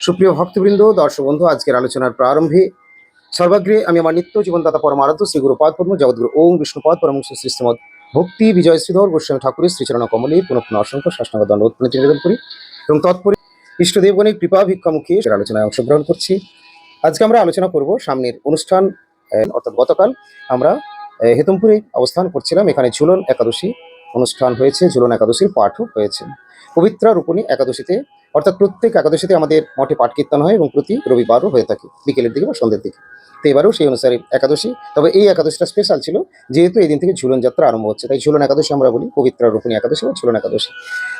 সুপ্রিয় ভক্তবৃন্দ, দর্শক বন্ধু, আজকের আলোচনার প্রারম্ভে সর্বাগ্রে আমি আমার নিত্য জীবনদাতা পরমারাধ্য শ্রী গুরু পাদ পদ্ম জগৎগুরু ওম বিষ্ণুপদ পরমংশ শ্রী শ্রীমদ ভক্তি বিজয় শ্রীধর গোস্বামী ঠাকুরের শ্রীচরণ কমলে পুনঃ পুনঃ অসংখ্য শাসনাগ দণ্ডবোধ প্রণতি নিবেদন করি এবং তৎপরে ইষ্টদেবগণের কৃপা ভিক্ষামুখী আলোচনায় অংশগ্রহণ করছি। আজকে আমরা আলোচনা করব সামনের অনুষ্ঠান অর্থাৎ গতকাল আমরা হেতমপুরে অবস্থান করছিলাম। এখানে ঝুলন একাদশী অনুষ্ঠান হয়েছে। ঝুলন একাদশীর পাঠও হয়েছে। পবিত্রা রূপণী একাদশীতে অর্থাৎ প্রত্যেক একাদশীতে আমাদের মঠে পাঠ কীর্তন হয় এবং প্রতি রবিবারও হয়ে থাকে, বিকেলের দিকে বা সন্ধ্যের দিকে। তো এবারেও সেই অনুসারে একাদশী। তবে এই একাদশীটা স্পেশাল ছিল, যেহেতু এই দিন থেকে ঝুলন যাত্রা আরম্ভ হচ্ছে, তাই ঝুলন একাদশী আমরা বলি পবিত্রা রূপণী একাদশী বা ঝুলন একাদশী।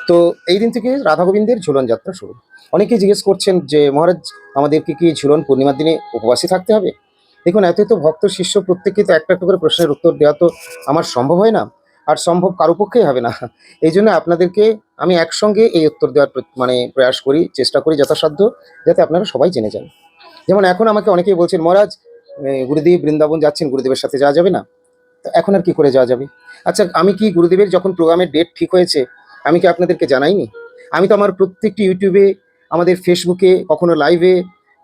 তো এই দিন থেকে রাধা গোবিন্দের ঝুলন যাত্রা শুরু। অনেকেই জিজ্ঞেস করছেন যে, মহারাজ আমাদেরকে কি ঝুলন পূর্ণিমার দিনে উপবাসী থাকতে হবে? দেখুন, এত তো ভক্ত, শিষ্য, প্রত্যেককে তো একটা একটা করে প্রশ্নের উত্তর দেওয়া তো আমার সম্ভব হয় না। আর সম্ভব কারও পক্ষেই হবে না। এই জন্য আপনাদেরকে আমি একসঙ্গে এই উত্তর দেওয়ার মানে প্রয়াস করি, চেষ্টা করি যথাসাধ্য, যাতে আপনারা সবাই জেনে যান। যেমন এখন আমাকে অনেকেই বলছেন, মহারাজ গুরুদেব বৃন্দাবন যাচ্ছেন, গুরুদেবের সাথে যাওয়া যাবে না? তো এখন আর কি করে যাওয়া যাবে? আচ্ছা আমি কি গুরুদেবের যখন প্রোগ্রামের ডেট ঠিক হয়েছে, আমি কি আপনাদেরকে জানাইনি? আমি তো আমার প্রত্যেকটি ইউটিউবে, আমাদের ফেসবুকে কখনো লাইভে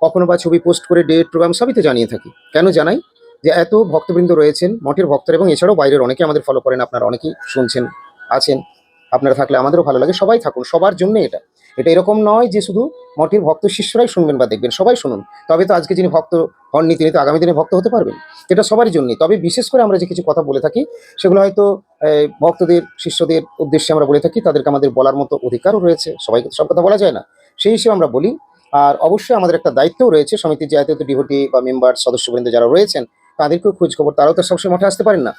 কখনো বা ছবি পোস্ট করে ডেট প্রোগ্রাম সবই তো জানিয়ে থাকি। কেন জানাই? যে এত ভক্তবৃন্দ রয়েছেন, মঠের ভক্তরা এবং এছাড়াও বাইরের অনেকে আমাদের ফলো করেন, আপনারা অনেকেই শুনছেন, আছেন, আপনারা থাকলে আমাদেরও ভালো লাগে, সবাই থাকুন, সবার জন্য এটা। এটা এরকম নয় যে শুধু মঠের ভক্ত শিষ্যরাই শুনবেন বা দেখবেন, সবাই শুনুন। তবে তো আজকে যিনি ভক্ত হননি তিনি তো আগামী দিনে ভক্ত হতে পারবেন, এটা সবারই জন্যই। তবে বিশেষ করে আমরা যে কিছু কথা বলে থাকি, সেগুলো হয়তো ভক্তদের, শিষ্যদের উদ্দেশ্যে আমরা বলে থাকি, তাদেরকে আমাদের বলার মতো অধিকারও রয়েছে সবাইকে সব কথা বলা যায় না। সেই হিসেবে আমরা বলি, আর অবশ্যই আমাদের একটা দায়িত্বও রয়েছে সমিতির যে এত ডিভোটি বা মেম্বার, সদস্যবৃন্দ যারা রয়েছেন তাদেরকেও খোঁজ খবর তারাও তো সবসময় মঠে আসতে পারেন না।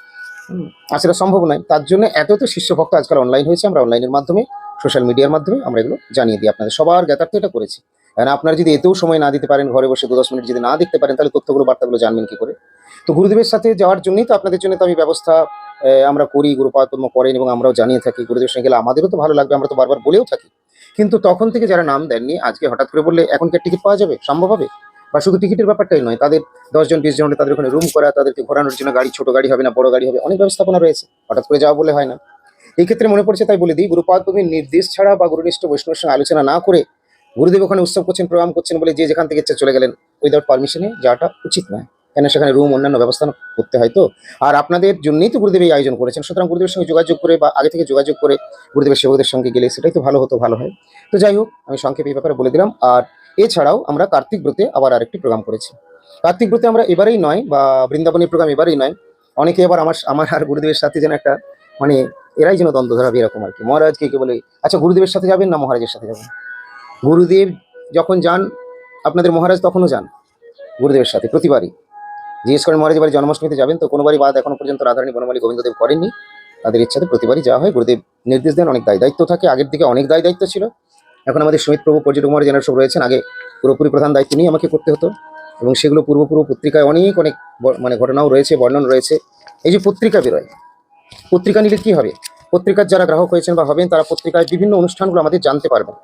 আর সেটা সম্ভব নয়। তার জন্য এত তো শিষ্য ভক্ত আজকাল অনলাইন হয়েছে আমরা অনলাইনের মাধ্যমে সোশ্যাল মিডিয়ার মাধ্যমে আমরা এগুলো জানিয়ে দিই আপনাদের। সবার জ্ঞাতার্থে এটা করেছি। কারণ আপনারা যদি এতেও সময় না দিতে পারেন ঘরে বসে দু দশ মিনিট যদি না দেখতে পারেন তাহলে তথ্যগুলো বার্তাগুলো জানবেন কি করে? তো গুরুদেবের সাথে যাওয়ার জন্যই তো আপনাদের জন্য তো আমি ব্যবস্থা আহ, আমরা করি গুরুপাদ পদ্ম করেন এবং আমরাও জানিয়ে থাকি। গুরুদেবের সঙ্গে গেলে আমাদেরও তো ভালো লাগবে আমরা তো বারবার বলেও থাকি। কিন্তু তখন থেকে যারা নাম দেননি আজকে হঠাৎ করে বললে এখনকার টিকিট পাওয়া যাবে? সম্ভব হবে? বা শুধু টিকিটের ব্যাপারটাই নয়, তাদের দশজন, বিশ জন তাদের ওখানে রুম করা, তাদেরকে ঘোরানোর জন্য গাড়ি, ছোট গাড়ি হবে না, বড় গাড়ি হবে, অনেক ব্যবস্থাপনা রয়েছে। হঠাৎ করে যাওয়া বলে হয় না। এই ক্ষেত্রে মনে পড়ছে তাই বলে দিই, গুরুপাদ কবির নির্দেশ ছাড়া বা গুরুনিষ্ঠ বৈষ্ণবের সঙ্গে আলোচনা না করে গুরুদেব ওখানে উৎসব করছেন প্রোগ্রাম করছেন বলে যে যেখান থেকে ইচ্ছা চলে গেলেন উইদাউট পারমিশনে যাওয়াটা উচিত নয়। কেন সেখানে রুম অন্যান্য ব্যবস্থা করতে হয় তো। আর আপনাদের জন্যই তো গুরুদেব আয়োজন করেছেন। সুতরাং গুরুদেবের সঙ্গে যোগাযোগ করে বা আগে থেকে যোগাযোগ করে গুরুদেবের সেবকদের সঙ্গে গেলে সেটাই তো ভালো হতো, ভালো হয়। তো যাই হোক, আমি সংক্ষেপে এই ব্যাপারে বলে দিলাম। আর এছাড়াও আমরা কার্তিক ব্রতে আবার আরেকটি প্রোগ্রাম করেছি। কার্তিক ব্রতে আমরা এবারেই নয় বা বৃন্দাবনের প্রোগ্রাম এবারেই নয়। অনেকে আবার আমার আমার আর গুরুদেবের সাথে যেন একটা মানে এরাই যেন দ্বন্দ্ব ধরাবে এরকম আর কি। মহারাজকে কে বলে আচ্ছা গুরুদেবের সাথে যাবেন না মহারাজের সাথে যাবেন? গুরুদেব যখন যান, আপনাদের মহারাজ তখনও যান গুরুদেবের সাথে প্রতিবারই। জিজ্ঞেস করেন, মহারাজ, এবারে জন্মাষ্টমীতে যাবেন তো? কোনোবারই বাদ এখনও পর্যন্ত রাধারানী বনমালী গোবিন্দদেব করেননি। তাদের ইচ্ছাতে প্রতিবারই যাওয়া হয়। গুরুদেব নির্দেশ দেন অনেক দায় দায়িত্ব থাকে। আগের দিকে অনেক দায় দায়িত্ব ছিল। এখন আমাদের সুমিত প্রভু, পর্যটক মহারাজ যেনারা সব রয়েছেন, আগে পুরোপুরি প্রধান দায়িত্ব নিয়ে আমাকে করতে হতো। এবং সেগুলো পূর্বপূর্ব পত্রিকায় অনেক অনেক মানে ঘটনাও রয়েছে, বর্ণন রয়েছে। এই যে পত্রিকা বেরোয়, পত্রিকা নিলে কি হবে? পত্রিকার যারা গ্রাহক হয়েছেন বা হবেন, তারা পত্রিকায় বিভিন্ন অনুষ্ঠানগুলো আমাদের জানতে পারবেন।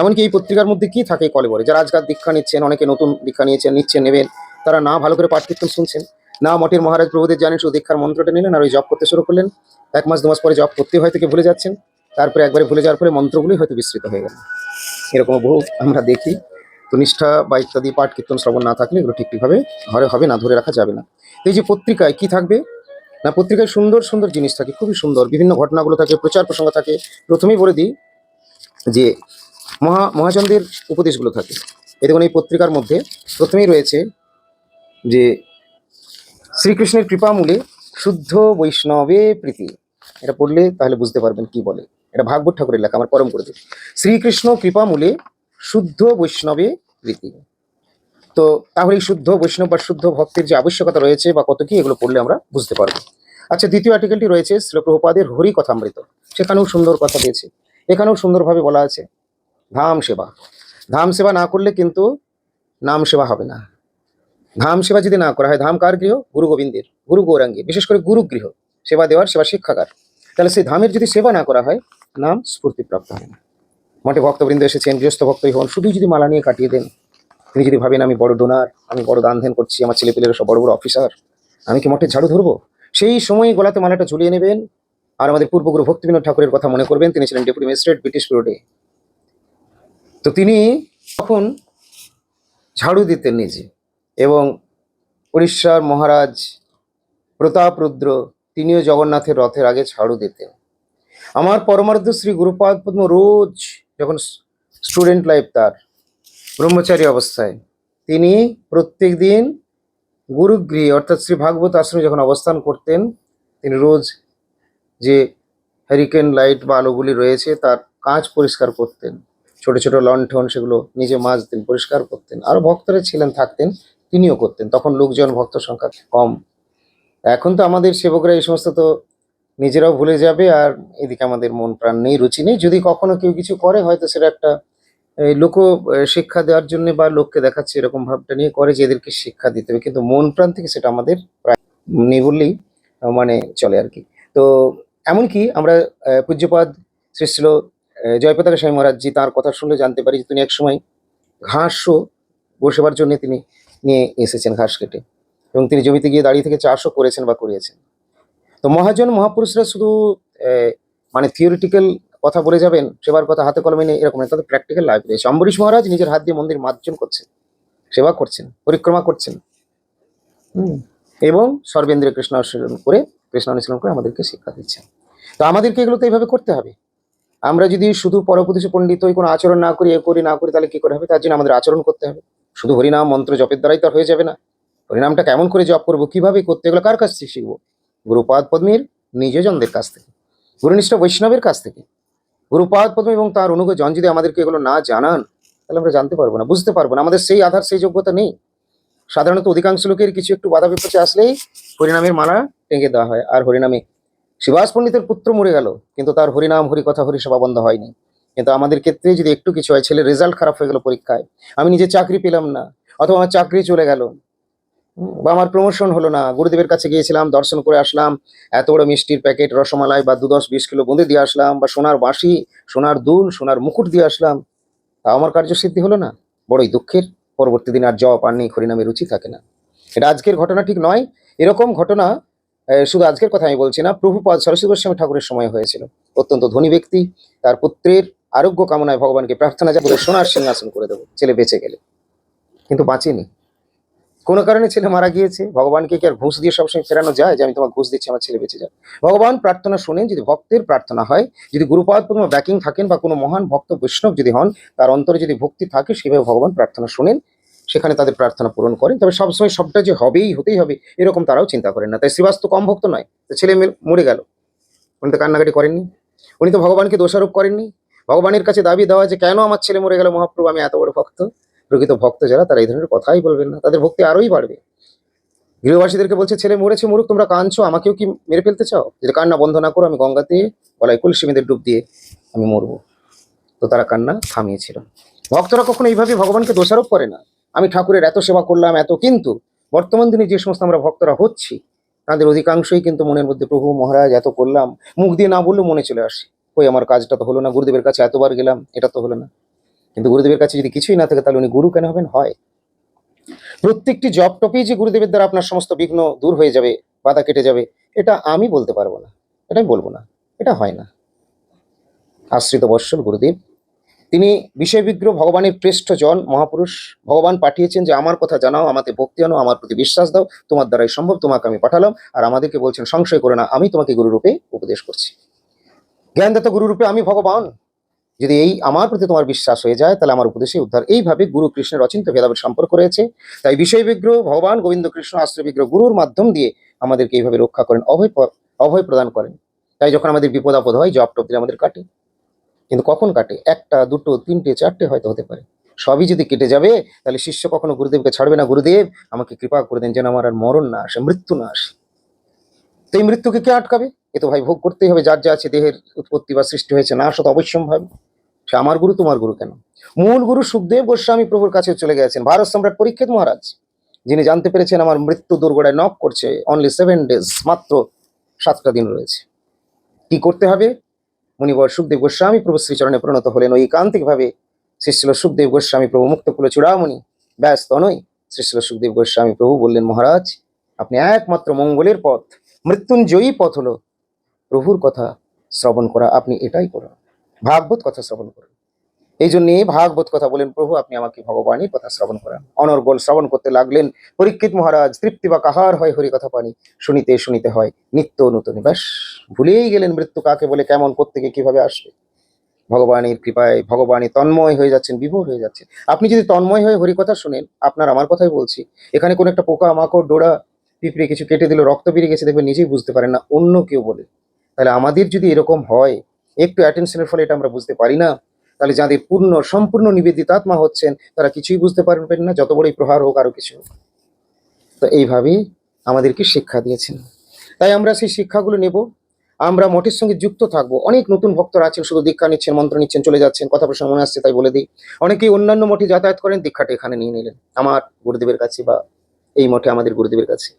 এমনকি এই পত্রিকার মধ্যে কি থাকে কলেবরে? যারা আজকাল দীক্ষা নিচ্ছেন, অনেকে নতুন দীক্ষা নিয়েছেন, নিচ্ছেন, নেবেন। তারা না ভালো করে পাঠ কীর্তন শুনছেন, না মঠের মহারাজ প্রভুদের জানেন, শুধু দীক্ষার মন্ত্রটা নিলেন আর ওই জপ করতে শুরু করলেন। এক মাস, দু মাস পরে জপ করতে হয়তো ভুলে যাচ্ছেন। তারপরে একবারে ভুলে যাওয়ার পরে মন্ত্রগুলোই হয়তো বিস্তৃত হয়ে গেল। এরকম বহু আমরা দেখি। তো নিষ্ঠা বা ইত্যাদি পাঠ, কীর্তন, শ্রবণ না থাকলে এগুলো ঠিক ঠিকভাবে ঘরে হবে না, ধরে রাখা যাবে না। এই যে পত্রিকায় কি থাকবে? না, পত্রিকায় সুন্দর সুন্দর জিনিস থাকে, খুবই সুন্দর। বিভিন্ন ঘটনাগুলো থাকে, প্রচার প্রসঙ্গ থাকে। প্রথমেই বলে দিই যে মহা, মহাজনদের উপদেশগুলো থাকে। এই দেখুন, এই পত্রিকার মধ্যে প্রথমেই রয়েছে যে শ্রীকৃষ্ণের কৃপামূলে শুদ্ধ বৈষ্ণবে প্রীতি। এটা পড়লে তাহলে বুঝতে পারবেন কি বলে। এটা ভাগবত ঠাকুরের লেখা, আমার পরম করে শ্রীকৃষ্ণ কৃপামূলে শুদ্ধ বৈষ্ণবে প্রীতি। তো তাহলে শুদ্ধ বৈষ্ণব বা শুদ্ধ ভক্তের যে আবশ্যকতা রয়েছে বা কত কি, এগুলো পড়লে আমরা বুঝতে পারব। আচ্ছা দ্বিতীয় আর্টিকেলটি রয়েছে শিলপ্রভুপাদের হরি কথামৃত সেখানেও সুন্দর কথা দিয়েছে এখানেও সুন্দরভাবে বলা আছে, ধাম সেবা। ধাম সেবা না করলে কিন্তু নাম সেবা হবে না। ধাম সেবা যদি না করা হয়, ধাম কার গৃহ? গুরু গোবিন্দের, গুরু গৌরাঙ্গী বিশেষ করে গুরু গৃহ, সেবা দেওয়ার, সেবা শিক্ষাকার তাহলে সেই ধামের যদি সেবা না করা হয়, নাম স্ফূর্তিপ্রাপ্ত হয় না। মঠে ভক্তবৃন্দ এসেছেন, গৃহস্থ ভক্তই হন, শুধুই যদি মালা নিয়ে কাটিয়ে দেন, তিনি যদি ভাবেন, আমি বড় ডোনার আমি বড় দান ধ্যান করছি, আমার ছেলেপেলেরা সব বড় বড় অফিসার আমি কি মঠে ঝাড়ু ধরবো? সেই সময় গলাতে মালাটা ঝুলিয়ে নেবেন, আর আমাদের পূর্বগুরু ভক্তিবিনোদ ঠাকুরের কথা মনে করবেন, তিনি ছিলেন ডেপুটি ম্যাজিস্ট্রেট, ব্রিটিশ পিরিয়ডে তো তিনি তখন ঝাড়ু দিতেন নিজে। এবং উড়িষ্যার মহারাজ প্রতাপ রুদ্র তিনিও জগন্নাথের রথের আগে ঝাড়ু দিতেন। আমার পরমার্থ শ্রী গুরুপাদ পদ্ম রোজ যখন স্টুডেন্ট লাইফ তার ব্রহ্মচারী অবস্থায়, তিনি প্রত্যেক দিন গুরুগৃহে অর্থাৎ শ্রী ভাগবত আশ্রমে যখন অবস্থান করতেন, তিনি রোজ যে হ্যারিকেন লাইট বা আলোগুলি রয়েছে তার কাঁচ পরিষ্কার করতেন। ছোট ছোট লণ্ঠন সেগুলো নিজে মাজতেন, পরিষ্কার করতেন। আরও ভক্তরা ছিলেন, থাকতেন। তিনিও করতেন। তখন লোকজন ভক্ত সংখ্যা কম। এখন তো আমাদের সেবকরা এই সমস্ত তো নিজেরাও ভুলে যাবে আর এদিকে আমাদের মন প্রাণ নেই, রুচি নেই। যদি কখনো কেউ কিছু করে, হয়তো সেটা একটা লোক শিক্ষা দেওয়ার জন্য বা লোককে দেখাচ্ছে এরকম ভাবটা নিয়ে করে যে এদেরকে শিক্ষা দিতে হবে। কিন্তু মন প্রাণ থেকে সেটা আমাদের প্রায় নেই বললেই মানে চলে আর কি। তো এমনকি আমরা পূজ্যপাদ শ্রীশিল জয়পতাকা স্বামী মহারাজজি তাঁর কথা শুনলে জানতে পারি যে তিনি একসময় ঘাসও বসেবার জন্য তিনি নিয়ে এসেছেন ঘাস কেটে এবং তিনি জমিতে গিয়ে দাঁড়িয়ে থেকে চাষও করেছেন বা করিয়েছেন। তো মহাজন মহাপুরুষরা শুধু মানে থিওরিটিক্যাল কথা বলে যাবেন সেবার কথা হাতে কলমে নিয়ে এরকম না তাদের প্র্যাকটিক্যাল লাইফ রয়েছে। অম্বরীশ মহারাজ নিজের হাত দিয়ে মন্দির মার্জন করছেন সেবা করছেন পরিক্রমা করছেন। হুম, এবং সর্বেন্দ্রিয় কৃষ্ণ অনুশীলন করে কৃষ্ণ অনুশীলন করে আমাদেরকে শিক্ষা দিচ্ছেন। তো আমাদেরকে এগুলো তো এইভাবে করতে হবে। আমরা যদি শুধু পরপতিশে পণ্ডিত কোনো আচরণ না করি এ করি না করি তাহলে কি করে হবে? তার জন্য আমাদের আচরণ করতে হবে। শুধু হরিনাম মন্ত্র জপের দ্বারাই তো হয়ে যাবে না। হরিনামটা কেমন করে জপ করব, কীভাবে করতে, এগুলো কার কাছ থেকে শিখব? গুরুপাদ পদ্মীর নিজজনদের কাছ থেকে, গুরুনিষ্ঠ বৈষ্ণবের কাছ থেকে। গুরুপাদ পদ্ম এবং তার অনুগজন যদি আমাদেরকে এগুলো না জানান, তাহলে আমরা জানতে পারব না, বুঝতে পারব না। আমাদের সেই আধার, সেই যোগ্যতা নেই। সাধারণত অধিকাংশ লোকের কিছু একটু বাধা বিপত্তি আসলেই হরিনামের মালা টেঙ্গে দেওয়া হয়। আর হরিনামে শিবাস পণ্ডিতের পুত্র মরে গেল, কিন্তু তার হরিনাম হরি কথা হরি সেবা বন্ধ হয়নি। কিন্তু আমাদের ক্ষেত্রে যদি একটু কিছু হয় ছেলের রেজাল্ট খারাপ হয়ে গেল পরীক্ষায়, আমি নিজে চাকরি পেলাম না, অথবা আমার চাকরি চলে গেল, বা আমার প্রমোশন হলো না, গুরুদেবের কাছে গিয়েছিলাম, দর্শন করে আসলাম, এত বড় মিষ্টির প্যাকেট রসমালাই বা দু দশ, বিশ কিলো বোঁদে দিয়ে আসলাম, বা সোনার বাঁশি, সোনার দুল, সোনার মুকুট দিয়ে আসলাম, তা আমার কার্যসিদ্ধি হলো না। বড়ই দুঃখের, পরবর্তী দিন আর জব আর নেই, হরিনামে রুচি থাকে না। এটা আজকের ঘটনা ঠিক নয়, এরকম ঘটনা শুধু আজকের কথা আমি বলছি না, প্রভুপাদ সরস্বতী গোস্বামী ঠাকুরের সময় হয়েছিল। অত্যন্ত ধনী ব্যক্তি, তার পুত্রের আরোগ্য কামনায় ভগবানকে প্রার্থনা যা করে সোনার সিংহাসন করে দেবো, ছেলে বেঁচে গেলে। কিন্তু বাঁচেনি। কোনো কারণে ছেলে মারা গিয়েছে, ভগবানকে কি আর ঘুষ দিয়ে সবসময় ফেরানো যায় যে আমি তোমার ঘুষ দিচ্ছি, আমার ছেলে বেঁচে যাক? ভগবান প্রার্থনা শুনেন, যদি ভক্তের প্রার্থনা হয়, যদি গুরুপাদ পদ্ম ব্যাকিং থাকেন বা কোনো মহান ভক্ত বৈষ্ণব যদি হন, তার অন্তরে যদি ভক্তি থাকে, সেভাবে ভগবান প্রার্থনা শুনেন, সেখানে তাদের প্রার্থনা পূরণ করেন। তবে সবসময় সবটা যে হবেই, হতেই হবে, এরকম তারাও চিন্তা করেন না। তাই শ্রীবাস তো কম ভক্ত নয় ছেলে মরে গেল। উনি তো কান্নাকাটি করেননি। উনি তো ভগবানকে দোষারোপ করেননি। ভগবানের কাছে দাবি দেওয়া যে কেন আমার ছেলে মরে গেল মহাপ্রভু? আমি এত বড় ভক্ত। প্রকৃত ভক্ত যারা, তারা এই ধরনের কথাই বলবেন না। তাদের ভক্তি আরোই বাড়বে। গৃহবাসীদেরকে বলছে, ছেলে মরেছে, মরুক, তোমরা কাঁদছো, আমাকেও কি মেরে ফেলতে চাও? যদি কান্না বন্ধ না করো, আমি গঙ্গাতে গলায় কলসি মেয়েদের ডুব দিয়ে আমি মরবো। তো তারা কান্না থামিয়েছিল। ভক্তরা কখনো এইভাবে ভগবানকে দোষারোপ করে না। আমি ঠাকুরের এত সেবা করলাম, এত কিন্তু বর্তমান দিনে যে সমস্ত আমরা ভক্তরা হচ্ছি, তাদের অধিকাংশই কিন্তু মনের মধ্যে, প্রভু মহারাজ, এত করলাম। মুখ দিয়ে না বললেও মনে চলে আসে। ওই আমার কাজটা তো হলো না, গুরুদেবের কাছে এতবার গেলাম, এটা তো হলো না। কিন্তু গুরুদেবের কাছে যদি কিছুই না থাকে, তাহলে উনি গুরু কেন হবেন? হয়। প্রত্যেকটি জব টপেই যে গুরুদেবের দ্বারা আপনার সমস্ত বিঘ্ন দূর হয়ে যাবে, বাধা কেটে যাবে, এটা আমি বলতে পারব না। এটা আমি বলব না। এটা হয় না। আশ্রিত বৎসল গুরুদেব, তিনি বিষয় বিগ্রহ ভগবানের শ্রেষ্ঠ জন, মহাপুরুষ, ভগবান পাঠিয়েছেন যে আমার কথা জানাও আমাকে ভক্তি আনো, আমার প্রতি বিশ্বাস দাও, তোমার দ্বারাই সম্ভব, তোমাকে আমি পাঠালাম, আর আমাদেরকে বলছেন, সংশয় করে না, আমি তোমাকে গুরুরূপে উপদেশ করছি। জ্ঞানদাতা গুরুরূপে আমি ভগবান। যদি এই আমার প্রতি তোমার বিশ্বাস হয়ে যায়, তাহলে আমার উপদেশে উদ্ধার। এইভাবে গুরু কৃষ্ণের অচিন্ত ভেদাভেদ সম্পর্ক রয়েছে। তাই বিষয় বিগ্রহ, ভগবান গোবিন্দ কৃষ্ণ আশ্রয় বিগ্রহ গুরুর মাধ্যম দিয়ে আমাদেরকে এইভাবে রক্ষা করেন, অভয় অভয় প্রদান করেন। তাই যখন আমাদের বিপদ আপদ হয় জব টপ দিলে আমাদের কাটে। কিন্তু কখন কাটে? একটা, দুটো, তিনটে, চারটে হয়তো হতে পারে। সবই যদি কেটে যাবে, তাহলে শিষ্য কখনো গুরুদেবকে ছাড়বে না। গুরুদেব, আমাকে কৃপা করে দেন যেন আমার আর মরণ না আসে, মৃত্যু না আসে। তো এই মৃত্যুকে কে আটকাবে? এ তো ভাই ভোগ করতেই হবে, যার যা আছে, দেহের উৎপত্তি বা সৃষ্টি হয়েছে, না আসা তো অবশ্যম্ভাবী। সে আমার গুরু, তোমার গুরু কেন? মূল গুরু সুখদেব গোস্বামী প্রভুর কাছে চলে গেছেন, ভারত সম্রাট পরীক্ষিত মহারাজ, যিনি জানতে পেরেছেন আমার মৃত্যু দুর্গড়ায় নক করছে অনলি সেভেন ডেজ মাত্র সাতটা দিন রয়েছে। কি করতে হবে? মুনিবর সুখদেব গোস্বামী প্রভু শ্রীচরণে পরিণত হলেন, ওই ভাবে শ্রীশিল সুখদেব গোস্বামী প্রভু মুক্ত কুলে চূড়ামণি ব্যাস তনয় শ্রীশিল সুখদেব গোস্বামী প্রভু বললেন, মহারাজ, আপনি একমাত্র মঙ্গলের পথ। মৃত্যুঞ্জয়ী পথ হলো প্রভুর কথা শ্রবণ করা, আপনি এটাই করুন। ভাগবত কথা শ্রবণ করুন। এই জন্যে ভাগবত কথা বলেন, প্রভু, আপনি আমাকে ভগবানই কথা শ্রবণ করান। অনর্গল শ্রবণ করতে লাগলেন, পরীক্ষিত মহারাজ, তৃপ্তি বা কাহার হয় হরি কথা পানি শুনিতে শুনিতে হয় নিত্য নূতন ব্যাস ভুলেই গেলেন মৃত্যু কাকে বলে, কেমন, কোত্থেকে, কীভাবে আসবে? ভগবানের কৃপায় ভগবানই তন্ময় হয়ে যাচ্ছেন, বিভোর হয়ে যাচ্ছেন। আপনি যদি তন্ময় হয়ে হরিকথা শুনেন, আপনার আমার কথাই বলছি, এখানে কোনো একটা পোকা মাকড় ডোরা পিঁপড়ে কিছু কেটে দিল, রক্ত বেরিয়ে গেছে দেখবেন নিজেই বুঝতে পারেন না, অন্য কেউ বলে। তাহলে আমাদের যদি এরকম হয়, একটু অ্যাটেনশনের ফলে এটা আমরা বুঝতে পারি না, তাহলে যাদের পূর্ণ, সম্পূর্ণ নিবেদিতাত্মা হচ্ছেন, তারা কিছুই বুঝতে পারবেন না, যত বড়ই প্রহার হোক আরও কিছু হোক। তো এইভাবেই আমাদেরকে শিক্ষা দিয়েছেন। তাই আমরা সেই শিক্ষাগুলো নেব। আমরা মঠের সঙ্গে যুক্ত থাকব। অনেক নতুন ভক্তরা আছেন, শুধু দীক্ষা নিচ্ছেন, মন্ত্র নিচ্ছেন, চলে যাচ্ছেন, কথা প্রসঙ্গ মনে আসছে, তাই বলে দিই। অনেকেই অন্যান্য মঠে যাতায়াত করেন, দীক্ষাটা এখানে নিয়ে নিলেন। আমার গুরুদেবের কাছে বা এই মঠে আমাদের গুরুদেবের কাছে।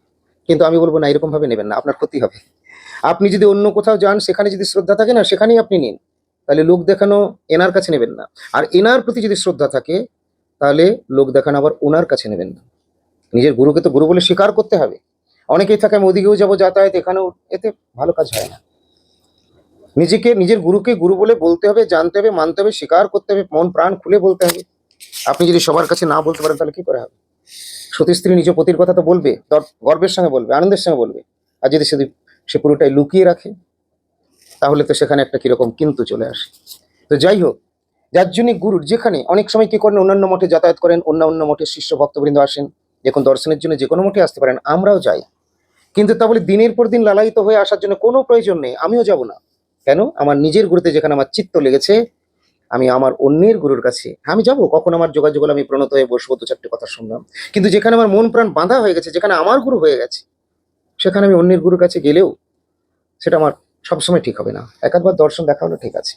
কিন্তু আমি বলব না, এরকমভাবে নেবেন না, আপনার ক্ষতি হবে। আপনি যদি অন্য কোথাও যান, সেখানে যদি শ্রদ্ধা থাকে না, সেখানেই আপনি নিন। তাহলে লোক দেখানো এনার কাছে নেবেন না। আর এনার প্রতি যদি শ্রদ্ধা থাকে, তাহলে লোক দেখানো আবার ওনার কাছে নেবেন না। নিজের গুরুকে তো গুরু বলে স্বীকার করতে হবে। অনেকেই থাকে, আমি ওদিকেও যাব যাতায়াত, এখানেও এতে ভালো কাজ হয় না। নিজেকে, নিজের গুরুকে গুরু বলে বলতে হবে, জানতে হবে, মানতে হবে, স্বীকার করতে হবে, মন প্রাণ খুলে বলতে হবে। আপনি যদি সবার কাছে না বলতে পারেন, তাহলে কি করে হবে? সতী স্ত্রী নিজ পতির কথা তো বলবে গর্বের সঙ্গে বলবে, আনন্দের সঙ্গে বলবে। আর যদি সেদি সে পুরোটাই লুকিয়ে রাখে, তাহলে তো সেখানে একটা কীরকম কিন্তু চলে আসে। তো যাই হোক যার জন্য গুরুর যেখানে অনেক সময় কি করেন, অন্যান্য মঠে যাতায়াত করেন অন্য অন্য মঠের শিষ্য ভক্তবৃন্দ আসেন যখন দর্শনের জন্য যে কোনো মঠে আসতে পারেন, আমরাও যাই। কিন্তু তা বলে দিনের পর দিন লালায়িত হয়ে আসার জন্য কোনো প্রয়োজন নেই, আমিও যাব না। কেন? আমার নিজের গুরুতে যেখানে আমার চিত্ত লেগেছে আমি আমার অন্যের গুরুর কাছে, আমি যাব? কখন আমার যোগাযোগ হলে? আমি প্রণত হয়ে বসবো দু চারটে কথা শুনলাম। কিন্তু যেখানে আমার মন প্রাণ বাঁধা হয়ে গেছে, যেখানে আমার গুরু হয়ে গেছে, সেখানে আমি অন্যের গুরুর কাছে গেলেও সেটা আমার সবসময় ঠিক হবে না। একাধবার দর্শন দেখা হলো, ঠিক আছে।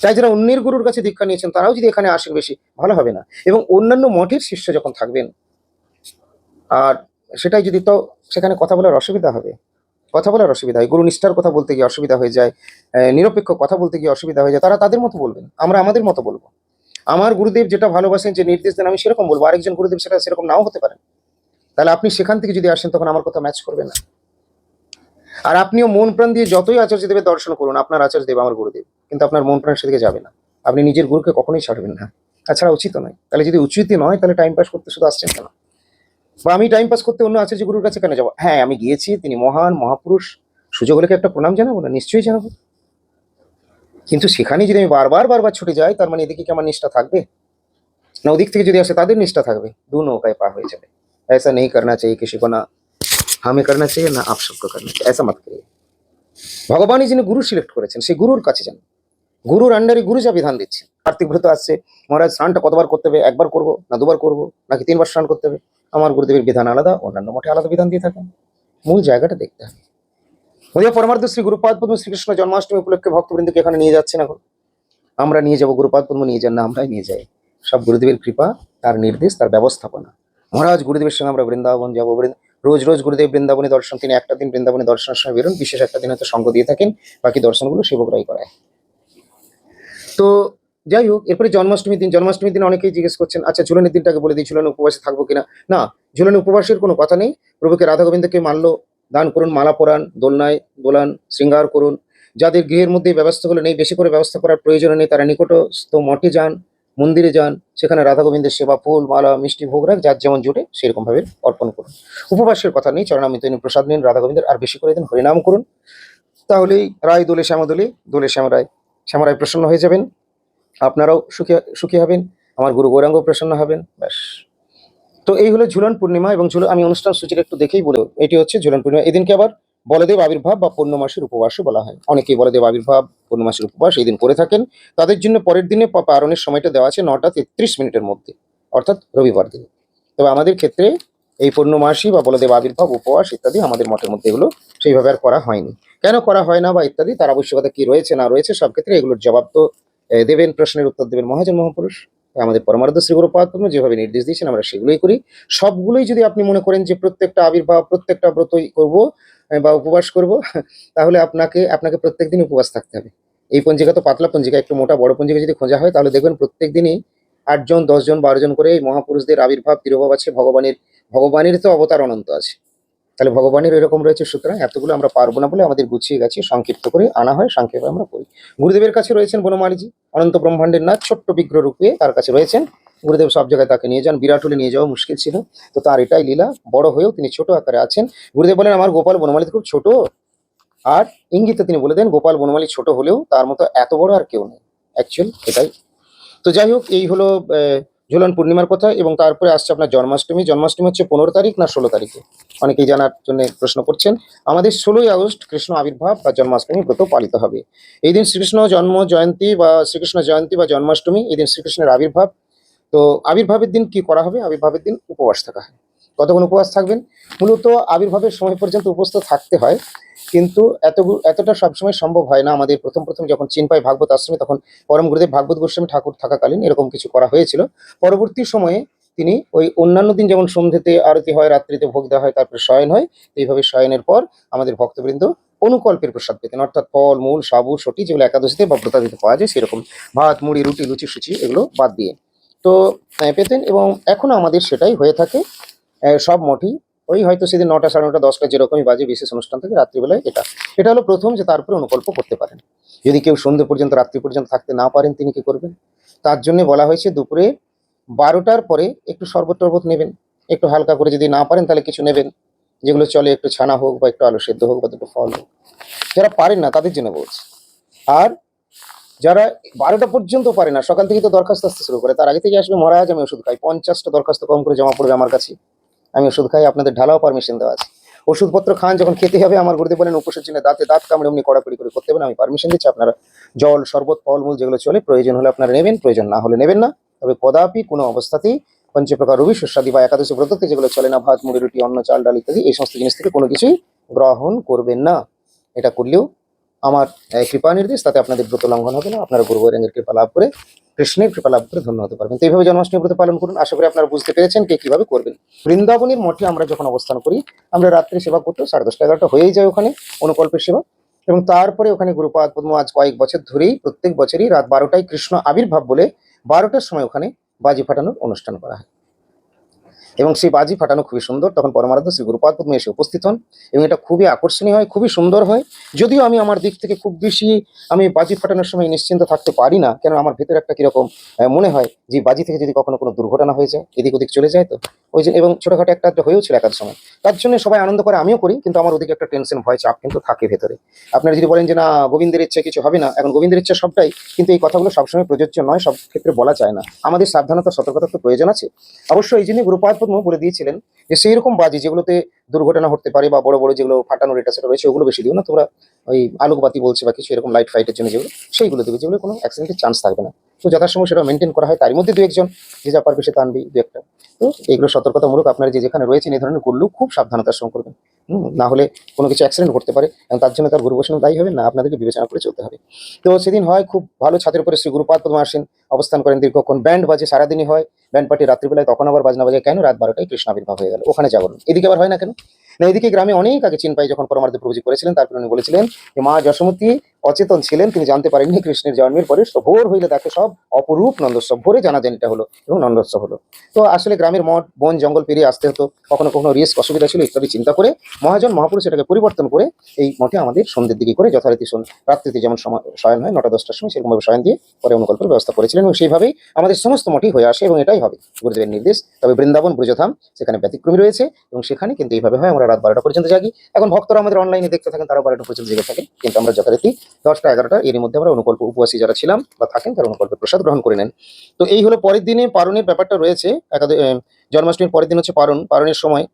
তাই যারা অন্যের গুরুর কাছে দীক্ষা নিয়েছেন, তারাও যদি এখানে আসেন বেশি, ভালো হবে না। এবং অন্যান্য মঠের শিষ্য যখন থাকবেন, আর সেটাই যদি তো সেখানে কথা বলার অসুবিধা হবে কথা বলার অসুবিধা হয় গুরু নিষ্ঠার কথা বলতে গিয়ে অসুবিধা হয়ে যায় নিরপেক্ষ কথা বলতে গিয়ে অসুবিধা হয়ে যায়, তারা তাদের মতো বলবেন, আমরা আমাদের মতো বলব। আমার গুরুদেব যেটা ভালোবাসেন, যে নির্দেশ দেন, আমি সেরকম বলব, আরেকজন গুরুদেব সেটা সেরকম নাও হতে পারেন তাহলে আপনি সেখান থেকে যদি আসেন, তখন আমার কথা ম্যাচ করবে না। আর আপনিও মন প্রাণ দিয়ে যতই আচার্য দেবের দর্শন করুন, আপনার আচার্য দেব আমার গুরুদেব, কিন্তু আপনার মন প্রাণ সেদিকে যাবে না। আপনি নিজের গুরুকে কখনোই ছাড়বেন না। তাছাড়া উচিত নয়। তাহলে যদি উচিত নয়, তাহলে টাইম পাস করতে শুধু আসছেন কেন? আমি টাইম পাস করতে অন্য আচার্য গুরুর কাছে কেন যাবো হ্যাঁ আমি গিয়েছি তিনি মহান মহাপুরুষ সুযোগ হলে কি একটা প্রণাম জানাবো না নিশ্চয়ই জানাবো কিন্তু সেখানে যদি আমি বারবার বারবার ছুটে যাই তার মানে এদিকে কি আমার নিষ্ঠা থাকবে না ওদিক থেকে যদি আসে তাদের নিষ্ঠা থাকবে দু নৌকায় পা হয়ে যাবে ऐसा नहीं करना चाहिए किसी को ना हमें करना चाहिए ना आप सबको करना चाहिए ऐसा मत करिए ভগবানই যিনি গুরু সিলেক্ট করেছেন সেই গুরুর কাছে যান গুরুর আন্ডারে গুরু যা বিধান দিচ্ছে কার্তিক ব্রত আসছে মহারাজ স্নানটা কতবার করতে হবে একবার করবো না দুবার করবো নাকি তিনবার স্নান করতে হবে আমার গুরুদেবের বিধান আলাদা, অন্যান্য মঠে আলাদা বিধান দিয়ে থাকেন। মূল জায়গাটা দেখতে হবে। পরমার্থ শ্রী গুরুপাদ পদ্ম শ্রীকৃষ্ণ জন্মাষ্টমী উপলক্ষে ভক্তবৃন্দকে এখানে নিয়ে যাচ্ছেন এখন। আমরা নিয়ে যাব, গুরুপাদ পদ্ম নিয়ে যান না, আমরাই নিয়ে যাই। সব গুরুদেবের কৃপা, তার নির্দেশ, তার ব্যবস্থাপনা। মহারাজ গুরুদেবের সঙ্গে আমরা বৃন্দাবন যাব। রোজ রোজ গুরুদেব বৃন্দাবনে দর্শন, তিনি একটা দিন বৃন্দাবনে দর্শনের সময় বেরোন, বিশেষ একটা দিন হয়তো সঙ্গ দিয়ে থাকেন, বাকি দর্শনগুলো সেবকরাই করায়। তো যাই হোক, এরপরে জন্মাষ্টমীর দিন জন্মাষ্টমীর দিন অনেকেই জিজ্ঞেস করছেন আচ্ছা ঝুলনের দিনটাকে বলে দিই ঝুলনে উপবাসে থাকব কিনা? না, ঝুলনে উপবাসের কোনো কথা নেই। প্রভুকে রাধা গোবিন্দকে মাল্য দান করুন, মালা পরান, দোলনায় দোলান, শৃঙ্গার করুন। যাদের গৃহের মধ্যে ব্যবস্থাগুলো নেই, বেশি করে ব্যবস্থা করার প্রয়োজন নেই, তারা নিকটস্থ মঠে যান, মন্দিরে যান, সেখানে রাধা গোবিন্দের সেবা, ফুল, মালা, মিষ্টি ভোগ রাখ, যার যেমন জুটে সেরকম ভাবে অর্পণ করুন। উপবাসের কথা নেই, চরণামৃত প্রসাদ নিন রাধা গোবিন্দের আর বেশি করে দিন হরিনাম করুন। তাহলেই রায় দোলে শ্যামা দোলে দোলে শ্যামরায় শ্যামরায় প্রসন্ন হয়ে যাবেন। আপনারাও সুখী সুখী হবেন, আমার গুরু গৌরাঙ্গ প্রসন্ন হবেন, ব্যাস। তো এই হলো ঝুলন পূর্ণিমা এবং ঝুলন আমি অনুষ্ঠান সূচির একটু দেখেই বলে এটি হচ্ছে ঝুলন পূর্ণিমা। এদিনকে আবার বলদেব আবির্ভাব বা পূর্ণমাসের উপবাসও বলা হয়। অনেকেই বলদেব আবির্ভাব, পূর্ণমাসের উপবাস এই দিন করে থাকেন। তাদের জন্য পরের দিনে পারণের সময়টা দেওয়া আছে নটা তেত্রিশ মিনিটের মধ্যে, অর্থাৎ রবিবার দিন। তবে আমাদের ক্ষেত্রে এই পূর্ণমাসী বা বলদেব আবির্ভাব, উপবাস ইত্যাদি আমাদের মঠের মধ্যে এগুলো সেইভাবে আর করা হয়নি। কেন করা হয় না বা ইত্যাদি? তার আবশ্যকতা কি রয়েছে, না রয়েছে, সব ক্ষেত্রে এগুলোর জবাব তো দেবেন, প্রশ্নের উত্তর দেবেন মহাজন মহাপুরুষ। আমাদের পরমার্থ শ্রী গুরুপাদ পদ্ম যেভাবে নির্দেশ দিয়েছেন, আমরা সেগুলোই করি। সবগুলোই যদি আপনি মনে করেন যে প্রত্যেকটা আবির্ভাব, প্রত্যেকটা ব্রতই করব বা উপবাস করব, তাহলে আপনাকে আপনাকে প্রত্যেক দিন উপবাস থাকতে হবে। এই পঞ্জিকা তো পাতলা পঞ্জিকা, একটু মোটা বড় পঞ্জিকা যদি খোঁজা হয়, তাহলে দেখবেন প্রত্যেক দিনই আটজন, দশজন, বারো জন করে এই মহাপুরুষদের আবির্ভাব, তিরোভাব আছে, ভগবানের ভগবানের তো অবতার অনন্ত আছে। তাহলে ভগবানের এরকম রয়েছে, সুতরাং এতগুলো আমরা পারব না বলে আমাদের গুছিয়ে গেছি, সংক্ষিপ্ত করে আনা হয়, সংক্ষেপে আমরা পড়ি। গুরুদেবের কাছে রয়েছেন বনমালীজি, অনন্ত ব্রহ্মাণ্ডের নাথ, ছোট্ট বিগ্রহ রূপে তার কাছে রয়েছেন। গুরুদেব সব জায়গায় তাকে নিয়ে যান, বিরাটলে নিয়ে যাওয়া মুশকিল ছিল, তো তার এটাই লীলা, বড় হয়েও তিনি ছোট আকারে আছেন। গুরুদেব বলেন, আমার গোপাল বনমালী খুব ছোট। আর ইঙ্গিতে তিনি বলে দেন, গোপাল বনমালী ছোট হলেও তার মতো এত বড় আর কেউ নেই। অ্যাকচুয়াল এটাই। তো যাই হোক, এই হলো ঝুলন পূর্ণিমার কথা এবং তারপরে আসছে আপনার জন্মাষ্টমী। জন্মাষ্টমী হচ্ছে পনেরো তারিখ না ষোলো তারিখে অনেকেই জানার জন্য প্রশ্ন করছেন, আমাদের ষোলোই আগস্ট কৃষ্ণ আবির্ভাব বা জন্মাষ্টমী ব্রত পালিত হবে। এই দিন শ্রীকৃষ্ণ জন্ম জয়ন্তী বা শ্রীকৃষ্ণ জয়ন্তী বা জন্মাষ্টমী, এই দিন শ্রীকৃষ্ণের আবির্ভাব। তো আবির্ভাবের দিন কি করা হবে? আবির্ভাবের দিন উপবাস থাকা হয়। কতক্ষণ উপবাস থাকবেন? মূলত আবির্ভাবের সময় পর্যন্ত উপস্থিত থাকতে হয়। কিন্তু এত এতটা সবসময় সম্ভব হয় না আমাদের প্রথম প্রথম যখন চীন পাই ভাগবত আশ্রমে, তখন পরম গুরুদেব ভাগবত গোস্বামী ঠাকুর থাকাকালীন এরকম কিছু করা হয়েছিল। পরবর্তী সময়ে তিনি ওই অন্যান্য দিন যেমন সন্ধ্যেতে আরতি হয়, রাত্রিতে ভোগ দেওয়া হয়, তারপরে শয়ন হয়, এইভাবে শয়নের পর আমাদের ভক্তবৃন্দ অনুকল্পের প্রসাদ পেতেন। অর্থাৎ ফল, মূল, সাবু, সটি যেগুলো একাদশীতে বা ব্রতাদিতে পাওয়া যায়, সেরকম ভাত, মুড়ি, রুটি, লুচি, সুচি এগুলো বাদ দিয়ে। তো পেতেন এবং এখনও আমাদের সেটাই হয়ে থাকে। সব মঠই ওই হয়তো সেদিন নটা সাড়ে নটা, দশটা যেরকমই বাজে বিশেষ অনুষ্ঠান থাকে, রাত্রিবেলায় এটা। এটা হলো প্রথম যে তারপরে অনুকল্প করতে পারেন। যদি কেউ সন্ধ্যে পর্যন্ত, রাত্রি পর্যন্ত থাকতে না পারেন, তিনি কি করবেন? তার জন্য বলা হয়েছে, দুপুরে বারোটার পরে একটু শরবত টরবত নেবেন। একটু হালকা করে যদি না পারেন, তাহলে কিছু নেবেন। যেগুলো চলে, একটু ছানা হোক বা একটু আলু সেদ্ধ হোক বা দুটো ফল হোক। যারা পারেন না, তাদের জন্য বলছি। আর যারা বারোটা পর্যন্ত পারে না, সকাল থেকে তো দরখাস্ত আসতে শুরু করে। তার আগে থেকে আসবে, মহারাজ, আমি ওষুধ খাই। পঞ্চাশটা দরখাস্ত কম করে জমা পড়বে আমার কাছে। আমি ওষুধ খাই, আপনাদের ঢালাও পারমিশন দেওয়া আছে। ওষুধপত্র খান, যখন খেতে হবে, আমার গুরুদেব বলেন, উপোসের জন্য দাঁতে দাঁত কামড়ে এমনি কড়াকড়ি করে করতে হবে আমি পারমিশন দিচ্ছি, আপনারা জল, শরবত, ফলমূল যেগুলো চলে, প্রয়োজন হলে আপনারা নেবেন, প্রয়োজন না হলে নেবেন না। তবে কদাপি কোনো অবস্থাতেই পঞ্চপ্রকার রবি শস্যাদি বা একাদশী ব্রততে যেগুলো চলে না, ভাত, মুড়ি, রুটি, অন্ন, চাল, ডাল ইত্যাদি, এই সমস্ত জিনিস থেকে কোনো কিছুই গ্রহণ করবেন না। এটা করলেও আমার কৃপা নির্দেশ, তাতে আপনাদের ব্রত লঙ্ঘন হবে না। আপনারা গুরু বৈরাঙ্গের কৃপা লাভ করে, কৃষ্ণের কৃপা লাভ করে ধন্য হতে পারবেন। তো এইভাবে জন্মাষ্টমী ব্রত পালন করুন। আশা করি আপনারা বুঝতে পেরেছেন কে কীভাবে করবেন। বৃন্দাবনের মঠে আমরা যখন অবস্থান করি, আমরা রাত্রে সেবা করতে সাড়ে দশটা, এগারোটা হয়েই যায় ওখানে অনুকল্পের সেবা। এবং তারপরে ওখানে গুরুপাদ পদ্ম আজ কয়েক বছর ধরেই, প্রত্যেক বছরই রাত বারোটায় কৃষ্ণ আবির্ভাব বলে বারোটার সময় ওখানে বাজি ফাটানোর অনুষ্ঠান করা হয়। এবং সেই বাজি ফাটানো খুবই সুন্দর। তখন পরমারাধ্য শ্রী গুরুপাদ এসে উপস্থিত হন এবং এটা খুবই আকর্ষণীয় হয়, খুবই সুন্দর হয়। যদিও আমি আমার দিক থেকে খুব বেশি আমি বাজি ফাটানোর সময় নিশ্চিন্ত থাকতে পারি না কেন আমার ভেতরে একটা কীরকম মনে হয় যে বাজি থেকে যদি কখনো কোনো দুর্ঘটনা হয়ে যায়, এদিক ওদিক চলে যায় তো। ওই জন্য এবং ছোটখাটো একটা হয়েও ছিল একাদ সময়। তার জন্য সবাই আনন্দ করে, আমিও করি, কিন্তু আমার ওদিকে একটা টেনশন ভয়, চাপ কিন্তু থাকে ভেতরে। আপনারা যদি বলেন যে না, গোবিন্দের ইচ্ছা কিছু হবে না, এখন গোবিন্দের ইচ্ছা সবটাই, কিন্তু এই কথাগুলো সবসময় প্রযোজ্য নয়, সব ক্ষেত্রে বলা যায় না। আমাদের সাবধানতা, সতর্কতা তো প্রয়োজন আছে। অবশ্য এই জন্য গুরুপাদ পদ্ম বলে দিয়েছিলেন যে সেই রকম বাজি যেগুলোতে দুর্ঘটনা হতে পারে বা বড় বড় যেগুলো ফাটানোর এটা সেটা রয়েছে, ওগুলো বেশি দিও না তোমরা। ওই আলোকবাতি বলছে বা কিছু এরকম লাইট ফাইটের জন্য যেগুলো, সেইগুলো দেবে, যেগুলো কোনো অ্যাক্সিডেন্টের চান্স থাকবে না। তো যথাসময় সেটা মেনটেন করা হয় তার মধ্যে দু একজন, যে যা পারবে সে টানবি দু একটা। তো এইগুলো সতর্কতামূলক আপনারা যে যেখানে রয়েছেন, এই ধরনের করলেও খুব সাবধানতার সঙ্গে করবেন। না হলে কোনো কিছু অ্যাক্সিডেন্ট করতে পারে এবং তার জন্য তার গুরু বসানো দায়ী হবে না আপনাদেরকে বিবেচনা করে চলতে হবে। তো সেদিন হয়, খুব ভালো ছাদের উপরে শ্রী গুরুপাদ পদ্ম আসেন, অবস্থান করেন দীর্ঘক্ষণ। ব্যান্ড বাজে সারাদিনই হয় ব্যান্ড পার্টি রাত্রিবেলায় তখন আবার বাজনা বাজে কেন? রাত বারোটায় কৃষ্ণ আবির্ভাব হয়ে গেল, ওখানে জাগরণ এদিকে আবার হয় না কেন? না, এদিকে গ্রামে অনেক আগে চিনপাই যখন পরমার্থ প্রভুজি করেছিলেন, তারপরে উনি বলেছিলেন যে মা যশোমতী অচেতন ছিলেন, তিনি জানতে পারেননি কৃষ্ণের জন্মের পরে। ভোর হইলে দেখে সব অপরূপ নন্দোৎসব। ভোরে জানা জানিটা হলো, এবং নন্দোৎসব হলো। তো আসলে গ্রামের মঠ, বন, জঙ্গল পেরিয়ে আসতে হতো। কখনো কখনো রিস্ক অসুবিধা ছিল, ইত্যাদি চিন্তা করে মহাজন, মহাপুরুষ এটাকে পরিবর্তন করে এই মঠে আমাদের সন্ধ্যের দিকে করে যথারীতি রাত্রিতে যেমন শয়ন হয়, নটা, দশটার সময় সেরকমভাবে শয়ন দিয়ে পরে অনুকল্পের ব্যবস্থা করেছিলেন এবং সেইভাবেই আমাদের সমস্ত মঠই হয়ে আসে এবং এটাই হবে গুরুদেবের নির্দেশ। তবে বৃন্দাবন, ব্রজধাম সেখানে ব্যতিক্রমী রয়েছে এবং সেখানে কিন্তু এইভাবে হয়, আমরা রাত বারোটা পর্যন্ত জাগি। এখন ভক্তরা আমাদের অনলাইনে দেখতে থাকেন তারা বারোটা পর্যন্ত জেগে থাকে কিন্তু আমরা যথারীতি দশটা, এগারোটা এর মধ্যে আমরা অনুকল্প উপবাসী যারা ছিলাম বা থাকেন, তারা অনুকল্পের প্রসাদ গ্রহণ করে নেন। তো এই হলো পরের দিনে পারণের ব্যাপারটা রয়েছে। জন্মাষ্টমীর পরের দিন হচ্ছে পারণ। পারণের সময়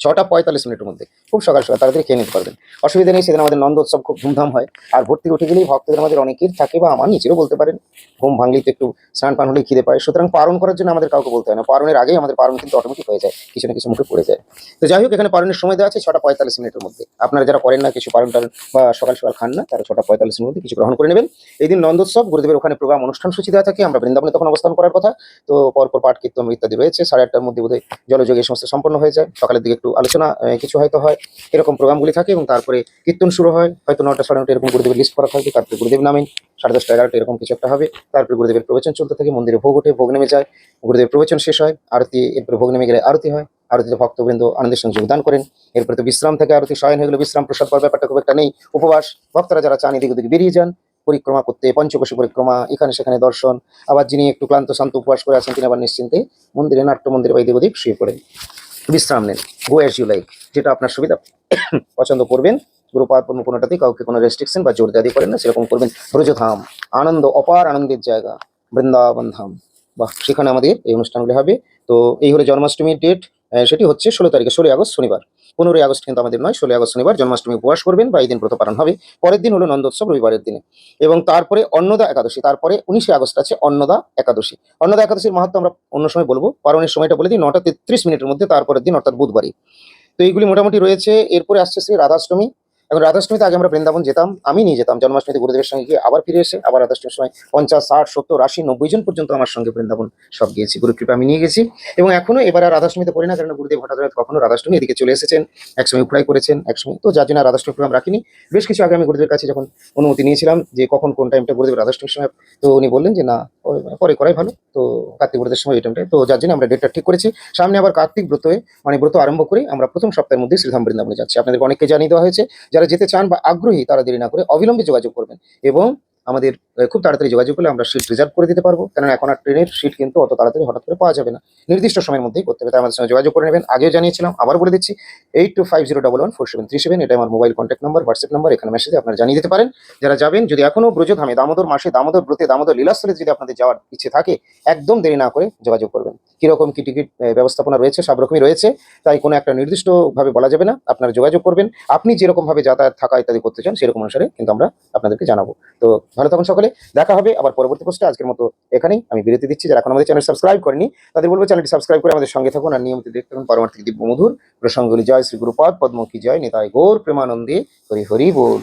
ছটা পঁয়তাল্লিশ মিনিটের মধ্যে। খুব সকাল সকাল, তাড়াতাড়ি খেয়ে নিতে পারবেন। অসুবিধা নেই, সেদিন আমাদের নন্দ উৎসব খুব ধুমধাম হয়। আর ভর্তি উঠে গেলেই ভক্তদের আমাদের অনেকের থাকে বা আমার নিজেরও বলতে পারেন, ঘুম ভাঙলেই তো একটু স্নান পান হলেই খিদে পায়। সুতরাং পালন করার জন্য আমাদের কাউকে বলতে হয় না। পালনের আগেই আমাদের পালন কিন্তু অটোমেটিক হয়ে যায়, কিছু না কিছু মুখে পড়ে যায়। তো যাই হোক, এখানে পালনের সময় দেওয়া আছে ছটা পঁয়তাল্লিশ মিনিটের মধ্যে। আপনারা যারা করেন না কিছু পালন টালন বা সকাল সকাল খান না, তারা ছটা পঁয়তাল্লিশ মিনিটের মধ্যে কিছু গ্রহণ করে নেবেন। এই দিন নন্দোৎসব গুরুদেবের ওখানে প্রোগ্রাম অনুষ্ঠান সূচি দেওয়া থাকে, আমরা বৃন্দাবনে তখন অবস্থান করার কথা। তো পরপর পাঠ, কীর্তন ইত্যাদি রয়েছে, সাড়ে আটটার মধ্যে বোধহয় জলযোগ এই সমস্ত সম্পন্ন হয়ে যায়। সকালের দিকে একটু আলোচনা কিছু হয়তো হয়, এরকম প্রোগ্রামগুলি থাকে এবং তারপরে কীর্তন শুরু হয়, হয়তো নটা সাড়ে নটা এরকম গুরুদেবের লিস্ট করা থাকবে, তারপরে গুরুদেব নামেন, সাড়ে দশটা, এগারোটা এরকম কিছু একটা হবে, তারপরে গুরুদেবের প্রবচন চলতে থাকে, মন্দিরে ভোগ ওঠে, ভোগ নেমে যায়, গুরুদেবের প্রবচন শেষ হয়, আরতি, এরপরে ভোগ নেমে গেলে আরতি হয়, আরতিতে ভক্তবৃন্দ আনন্দের সঙ্গে যোগদান করেন, এরপরে তো বিশ্রাম থেকে, আরতি শয়ন হয়ে গেলো বিশ্রাম, প্রসাদ পাওয়ার ব্যাপারটা খুব একটা নেই, উপবাস, ভক্তরা যারা চান এদিক ওদিকে বেরিয়ে যান, পরিক্রমা করতে পঞ্চকোশী পরিক্রমা, এখানে সেখানে দর্শন, আবার যিনি একটু ক্লান্ত, শান্ত উপবাস করে আছেন তিনি আবার নিশ্চিন্তে মন্দিরে নাট্য মন্দিরে বা এদিক ওদিক শুয়ে পড়েন। বিশ্রাম নেন। গো অ্যাজ ইউ লাইক যেটা আপনার সুবিধা। পছন্দ করবেন গ্রুপ পদ্ম কোনোটাতেই কাউকে কোনো রেস্ট্রিকশন বা জোর দাদি করেন না, সেরকম করবেন ব্রজধাম আনন্দ, অপার আনন্দের জায়গা, বৃন্দাবন ধাম। বা সেখানে আমাদের এই অনুষ্ঠানগুলি হবে। তো এই হলো জন্মাষ্টমীর ডেট সেটি হচ্ছে ষোলো তারিখে, ষোলোই আগস্ট, শনিবার। পনেরোই আগস্ট কিন্তু আমাদের নয়, ষোলোই আগস্ট শনিবার জন্মাষ্টমী উপবাস করবেন বা এই দিন প্রথম পালন হবে, পরের দিন হলো নন্দোৎসব রবিবারের দিনে। এবং তারপরে অন্নদা একাদশী, তারপরে উনিশে আগস্ট আছে অন্নদা একাদশী। অন্নদা একাদশীর মাহাত্ম আমরা অন্য সময় বলব পার্বণের সময়টা বলে দিই, নটা তেত্রিশ মিনিটের মধ্যে তারপরের দিন, অর্থাৎ বুধবারই। তো এইগুলি মোটামুটি রয়েছে, এরপরে আসছে শ্রী রাধাষ্টমী এখন রাধাষ্টমীতে আগে আমরা বৃন্দাবন যেতাম, আমি নিয়ে যেতাম। জন্মাষ্টমীতে গুরুদেবের সঙ্গে গিয়ে আবার ফিরে এসে, আবার রাধাষ্টমীর সময় পঞ্চাশ, ষাট, সত্তর, আশি, নব্বই জন পর্যন্ত আমার সঙ্গে বৃন্দাবন সব গিয়েছি। গুরু কৃপা আমি নিয়ে গেছি এবং এখনও এবার রাধাষ্টমীতে পড়ি না কারণ গুরুদেব হঠাৎ কখনো রাধাষ্টমী এদিকে চলে এসেছেন, একসময় উপায় করেছেন একসময় তো যার জন্য রাধাষ্টমী প্রোগ্রাম রাখিনি। বেশ কিছু আগে আমি গুরুদেবের কাছে যখন অনুমতি নিয়েছিলাম যে কখন কোন টাইমটা গুরুদেব রাধাষ্টমীর সময়, তো উনি বললেন যে না পরে করাই ভালো। তো কার্তিক ব্রতের সময় এই টাইমটায় তো যার জন্য আমরা ডেটটা ঠিক করেছি। সামনে আবার কার্তিক ব্রত মানে ব্রত আরম্ভ করে আমরা প্রথম সপ্তাহের মধ্যে শ্রীধাম বৃন্দাবনে যাচ্ছি। আপনাদের অনেককে জানিয়ে দেওয়া হয়েছে, যারা যেতে চান বা আগ্রহী, তারা দেরি না করে অবিলম্বে যোগাযোগ করবেন এবং আমাদের খুব তাড়াতাড়ি যোগাযোগ করলে আমরা সিট রিজার্ভ করে দিতে পারব। কেননা এখন আর ট্রেনের সিট কিন্তু অত তাড়াতাড়ি হঠাৎ করে পাওয়া যাবে না। নির্দিষ্ট সময়ের মধ্যেই করতে হবে। তাই আমাদের সঙ্গে যোগাযোগ করে নেবেন। আগেও জানিয়েছিলাম, আবার বলে দিচ্ছি eight two five zero double one four seven three seven এটা আমার mobile contact number WhatsApp number এখানে মেসেজে আপনারা জানিয়ে দিতে পারেন। যারা যাবেন, যদি এখনও ব্রজধামে, দামোদর মাসে, দামোদর ব্রতে, দামোদর লীলাস্থলে যদি আপনাদের যাওয়ার ইচ্ছে থাকে, একদম দেরি না করে যোগাযোগ করবেন। কীরকম কি টিকিট ব্যবস্থাপনা রয়েছে, সব রকমই রয়েছে, তাই কোনো একটা নির্দিষ্টভাবে বলা যাবে না, আপনারা যোগাযোগ করবেন। আপনি যেরকম ভাবে যাতায়াত, থাকা ইত্যাদি করতে চান, সেরকম অনুসারে কিন্তু আমরা আপনাদেরকে জানাব। তো ভালো থাকুন সকলে, দেখা হবে আবার পরবর্তী পোস্টে আজকের মতো এখানেই। আমি বিরতি দিচ্ছি, যারা এখন আমাদের চ্যানেল সাবস্ক্রাইব করেনি তাদের বলব চ্যানেলটি সাবস্ক্রাইব করে আমাদের সঙ্গে থাকুন, আর নিয়মিত দেখতে থাকুন পরবর্তী দিব্য মধুর প্রসঙ্গগুলি। জয় শ্রী গুরুপদ পদ্ম কি জয় নেতায় গৌর, প্রেমানন্দে হরি হরি বল।